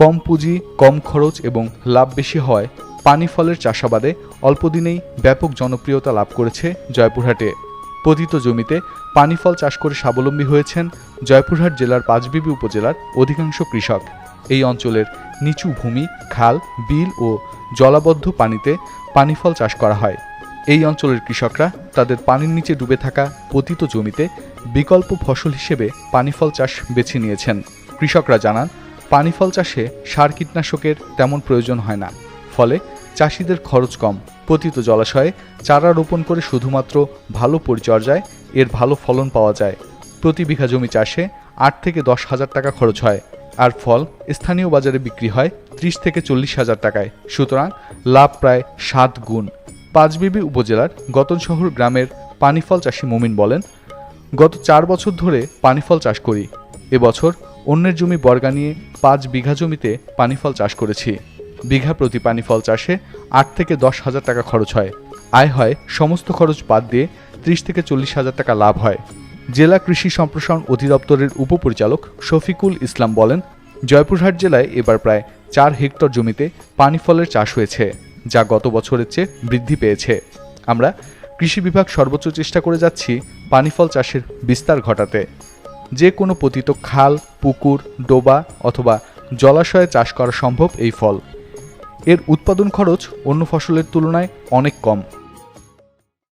কম পুঁজি, কম খরচ এবং লাভ বেশি হয় পানি ফলের চাষাবাদে অল্প দিনেই ব্যাপক জনপ্রিয়তা লাভ করেছে জয়পুরহাটে। পতিত জমিতে পানি ফল চাষ করে স্বাবলম্বী হয়েছেন জয়পুরহাট জেলার পাঁচবিবি উপজেলার অধিকাংশ কৃষক। এই অঞ্চলের নিচু ভূমি, খাল, বিল ও জলাবদ্ধ পানিতে পানি ফল চাষ করা হয়। এই অঞ্চলের কৃষকরা তাদের পানির নিচে ডুবে থাকা পতিত জমিতে বিকল্প ফসল হিসেবে পানি ফল চাষ বেছে নিয়েছেন। কৃষকরা জানান পানি ফল চাষে সার কীটনাশকের তেমন প্রয়োজন হয় না। ফলে চাষিদের খরচ কম। পতিত জলাশয়ে চারা রোপণ করে শুধুমাত্র ভালো পরিচর্যায় এর ভালো ফলন পাওয়া যায়। প্রতি বিঘা জমি চাষে আট থেকে দশ হাজার টাকা খরচ হয়। আর ফল স্থানীয় বাজারে বিক্রি হয় ত্রিশ থেকে চল্লিশ হাজার টাকায়। সুতরাং লাভ প্রায় সাত গুণ। পাঁচবিবি উপজেলার গতনশহর গ্রামের পানিফল চাষি মুমিন বলেন, গত চার বছর ধরে পানিফল চাষ করি। এবছর অন্যের জমি বর্গা নিয়ে পাঁচ বিঘা জমিতে পানিফল চাষ করেছি। বিঘা প্রতি পানিফল চাষে আট থেকে দশ হাজার টাকা খরচ হয়। আয় হয় সমস্ত খরচ বাদ দিয়ে ত্রিশ থেকে চল্লিশ হাজার টাকা লাভ হয়। জেলা কৃষি সম্প্রসারণ অধিদপ্তরের উপপরিচালক শফিকুল ইসলাম বলেন, জয়পুরহাট জেলায় এবার প্রায় চার হেক্টর জমিতে পানি ফলের চাষ হয়েছে, যা গত বছরের চেয়ে বৃদ্ধি পেয়েছে। আমরা কৃষি বিভাগ সর্বোচ্চ চেষ্টা করে যাচ্ছি পানিফল চাষের বিস্তার ঘটাতে। যে কোনো পতিত খাল, পুকুর, ডোবা অথবা জলাশয়ে চাষ করা সম্ভব এই ফল। এর উৎপাদন খরচ অন্য ফসলের তুলনায় অনেক কম।